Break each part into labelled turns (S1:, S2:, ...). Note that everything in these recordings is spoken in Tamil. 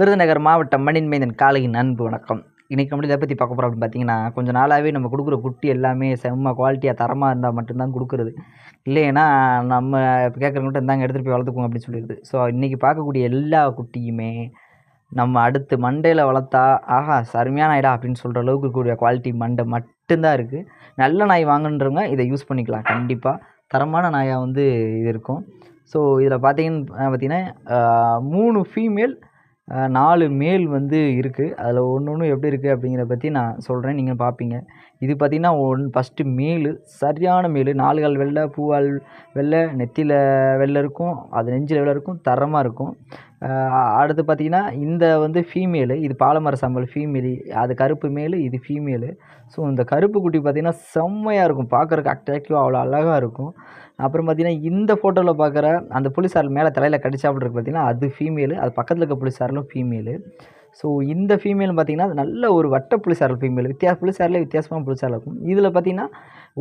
S1: விருதுநகர் மாவட்டம் மண்ணின் மைந்தன் காலையின் அன்பு வணக்கம். இன்றைக்கி நம்ம இதை பற்றி பார்க்க போகிறோம் அப்படின்னு பார்த்தீங்கன்னா கொஞ்சம் நாளாகவே நம்ம கொடுக்குற குட்டி எல்லாமே செம்ம குவாலிட்டியாக தரமாக இருந்தால் மட்டும்தான் கொடுக்குறது. இல்லைன்னா நம்ம இப்போ கேட்குறவங்கள்ட்ட இருந்தாங்க எடுத்துகிட்டு போய் வளர்த்துக்கோங்க அப்படின்னு சொல்லிடுது. ஸோ இன்றைக்கி பார்க்கக்கூடிய எல்லா குட்டியுமே நம்ம அடுத்து மண்டையில் வளர்த்தா ஆஹா சருமையான ஆயிடா அப்படின்னு சொல்கிற அளவுக்கு இருக்கக்கூடிய குவாலிட்டி மண்டை மட்டும்தான் இருக்குது நல்ல நாய் வாங்குன்றவங்க இதை யூஸ் பண்ணிக்கலாம். கண்டிப்பாக தரமான நாயாக வந்து இது இருக்கும். ஸோ இதில் பார்த்தீங்கன்னு பார்த்தீங்கன்னா மூணு ஃபீமேல் நாலு மேல் வந்து இருக்குது அதில் ஒன்று ஒன்று எப்படி இருக்குது அப்படிங்கிறத பற்றி நான் சொல்கிறேன் நீங்கள் பார்ப்பீங்க இது பார்த்திங்கன்னா ஒன் ஃபஸ்ட்டு மேலு சரியான மேல். நாலு கால் வெள்ளை பூவால் வெள்ளை நெத்தியில் வெள்ளை இருக்கும். அது நெஞ்சில் வெள்ளை இருக்கும். தரமாக இருக்கும். அடுத்து பார்த்தீங்கன்னா இந்த வந்து ஃபீமேலு இது பாலமர சாம்பல் ஃபீமேலு அது கருப்பு மேலு இது ஃபீமேலு ஸோ இந்த கருப்பு குட்டி பார்த்தீங்கன்னா செம்மையாக இருக்கும். பார்க்குறக்கு அட்ராக்டிவாக அவ்வளோ அழகாக இருக்கும். அப்புறம் பார்த்தீங்கன்னா இந்த ஃபோட்டோவில் பார்க்குற அந்த புளிசாரல் மேலே தலையில் கடிச்சாப்பிட்ருக்கு பார்த்தீங்கன்னா அது ஃபீமேலு அது பக்கத்தில் இருக்க புளிசாரலும் ஃபீமேலு ஸோ இந்த ஃபீமேல் பார்த்தீங்கன்னா அது நல்ல ஒரு வட்ட புளிசாரல் ஃபீமேல் வித்தியாச புளிசாரில் வித்தியாசமான புளிசாரில் இருக்கும். இதில் பார்த்தீங்கன்னா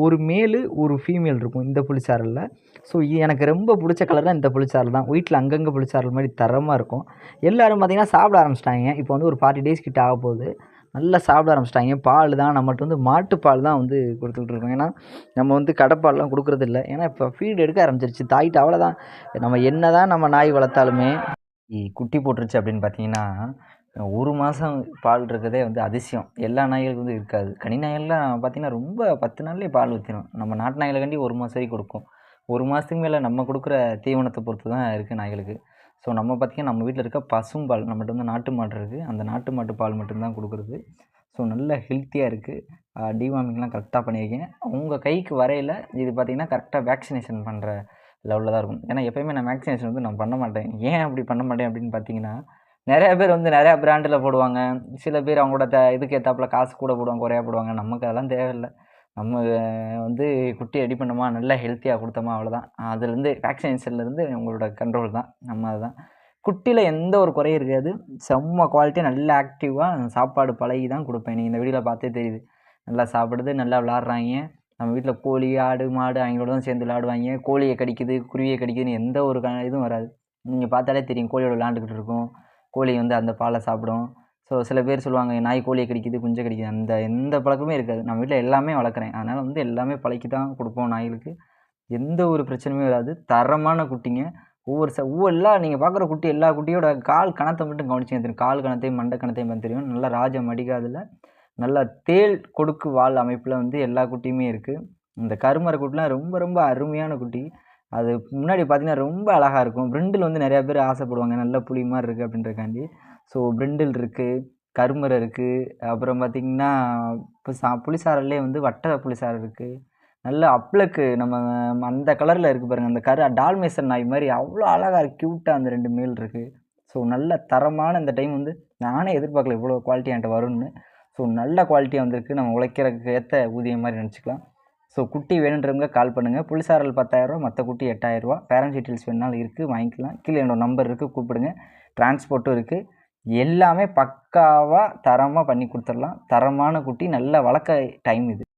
S1: ஒரு மேலு ஒரு ஃபீமேல் இருக்கும் இந்த புளிச்சாரலில் ஸோ எனக்கு ரொம்ப பிடிச்ச கலர் தான் இந்த புளிச்சாரல் தான். வீட்டில் அங்கங்கே புளிச்சாரல் மாதிரி தரமாக இருக்கும். எல்லோரும் பார்த்திங்கன்னா சாப்பிட ஆரம்பிச்சிட்டாங்க. இப்போ வந்து ஒரு ஃபார்ட்டி டேஸ் கிட்ட ஆக போகுது. நல்லா சாப்பிட ஆரம்பிச்சிட்டாங்க. பால் தான் நம்மகிட்ட வந்து மாட்டுப்பால் தான் வந்து கொடுத்துட்ருக்கோம் ஏன்னா நம்ம வந்து கடைப்பால்லாம் கொடுக்குறது இல்லை ஏன்னா இப்போ ஃபீடு எடுக்க ஆரம்பிச்சிருச்சு. தாயிட்டு அவ்வளோதான் நம்ம என்ன தான் நம்ம நாய் வளர்த்தாலுமே குட்டி போட்டுருச்சு அப்படின்னு பார்த்தீங்கன்னா ஒரு மாதம் பால் இருக்கிறதே வந்து அதிசயம். எல்லா நாய்களுக்கும் வந்து இருக்காது. கனி நாய்கள்லாம் பார்த்தீங்கன்னா ரொம்ப பத்து நாள்லேயே பால் ஊற்றிடும் நம்ம நாட்டு நாய்களை கண்டி ஒரு மாதம் வரைக்கும் கொடுக்கும். ஒரு மாதத்துக்கு மேலே நம்ம கொடுக்குற தீவனத்தை பொறுத்து தான் இருக்குது நாய்களுக்கு. ஸோ நம்ம பார்த்திங்கன்னா நம்ம வீட்டில் இருக்க பசும்பால் நம்மகிட்ட வந்து நாட்டு மாடு இருக்குது அந்த நாட்டு மாட்டு பால் மட்டும்தான் கொடுக்குறது. ஸோ நல்ல ஹெல்த்தியாக இருக்குது டிவார்மிங்லாம் கரெக்டாக பண்ணியிருக்கேன் உங்கள் கைக்கு வரையில் இது பார்த்திங்கன்னா கரெக்டாக வேக்சினேஷன் பண்ணுற லெவலில் தான் இருக்கும். ஏன்னா எப்போயுமே நான் வேக்சினேஷன் வந்து நான் பண்ண மாட்டேன். ஏன் அப்படி பண்ண மாட்டேன் அப்படின்னு பார்த்தீங்கன்னா நிறைய பேர் வந்து நிறையா பிராண்டில் போடுவாங்க. சில பேர் அவங்களோட த இதுக்கு ஏற்றாப்புல காசு கூட போடுவாங்க குறையா போடுவாங்க. நமக்கு அதெல்லாம் தேவையில்லை. நம்ம வந்து குட்டி ரெடி பண்ணோமா நல்லா ஹெல்த்தியாக கொடுத்தோமா அவ்வளோதான் அதுலேருந்து வேக்சினேஷன்லேருந்து உங்களோட கண்ட்ரோல் தான். நம்ம அதுதான். குட்டியில் எந்த ஒரு குறையும் இருக்காது. செம்ம குவாலிட்டியாக நல்ல ஆக்டிவாக சாப்பாடு பழகி தான் கொடுப்பேன். நீங்கள் இந்த வீடியோவில் பார்த்தே தெரியுது. நல்லா சாப்பிடுது நல்லா விளாட்றாங்க. நம்ம வீட்டில் கோழி ஆடு மாடு அவங்களோட தான் சேர்ந்து விளாடுவாங்க. கோழியை கடிக்குது குருவியை கடிக்குதுன்னு எந்த ஒரு க இதுவும் வராது. நீங்கள் பார்த்தாலே தெரியும் கோழியோட விளாண்டுக்கிட்டு இருக்கும். கோழி வந்து அந்த பாலை சாப்பிடும். ஸோ சில பேர் சொல்லுவாங்க நாய் கோழியை கடிக்குது குஞ்சை கடிக்குது. அந்த எந்த பழக்கமே இருக்காது. நம்ம வீட்டில் எல்லாமே வளர்க்குறேன். அதனால் வந்து எல்லாமே பழக்கி தான் கொடுப்போம் நாய்களுக்கு. எந்த ஒரு பிரச்சனையுமே வராது. தரமான குட்டிங்க. ஒவ்வொரு ச ஒவ்வொரு எல்லா நீங்கள் பார்க்குற குட்டி எல்லா குட்டியோட கால் கணத்தை மட்டும் கவனிச்சிங்க. தெரியும். கால் கணத்தையும் மண்டை கணத்தையும் பார்த்து தெரியும். நல்லா ராஜ மடிகாதில். நல்லா தேள் கொடுக்கு வால் அமைப்பில் வந்து எல்லா குட்டியுமே இருக்குது இந்த கருமர குட்டிலாம் ரொம்ப ரொம்ப அருமையான குட்டி. அது முன்னாடி பார்த்தீங்கன்னா ரொம்ப அழகாக இருக்கும். பிரிண்டில் வந்து நிறையா பேர் ஆசைப்படுவாங்க. நல்ல புளி மாதிரி இருக்குது அப்படின்றக்காண்டி ஸோ பிரிண்டில் இருக்குது கருமரை இருக்குது அப்புறம் பார்த்திங்கன்னா இப்போ சா புளிசாரல்லே வந்து வட்ட புளிசாரம் இருக்குது நல்ல அப்ளக்கு நம்ம அந்த கலரில் இருக்குது பாருங்கள் அந்த கரு டால்மேசன் நாய் மாதிரி அவ்வளோ அழகாக க்யூட்டாக அந்த ரெண்டு மேல் இருக்குது ஸோ நல்ல தரமான இந்த டைம் வந்து நானே எதிர்பார்க்கல இவ்வளோ குவாலிட்டி என்கிட்ட வரும்னு. ஸோ நல்ல குவாலிட்டியாக வந்திருக்கு. நம்ம உழைக்கிறதுக்கு ஏற்ற ஊதியம் மாதிரி நினச்சிக்கலாம். ஸோ குட்டி வேணுன்றவங்க கால் பண்ணுங்கள் புளிசாரல் பத்தாயிரரூவா மற்ற குட்டி எட்டாயிரரூவா பேரண்ட்ஸ் டீட்டெயில்ஸ் வேணாலும் இருக்குது வாங்கிக்கலாம். கீழே என்னோட நம்பர் இருக்குது கூப்பிடுங்க. டிரான்ஸ்போர்ட்டும் இருக்குது எல்லாமே பக்காவாக தரமாக பண்ணி கொடுத்துடலாம். தரமான குட்டி நல்ல வளர்க்க டைம் இது.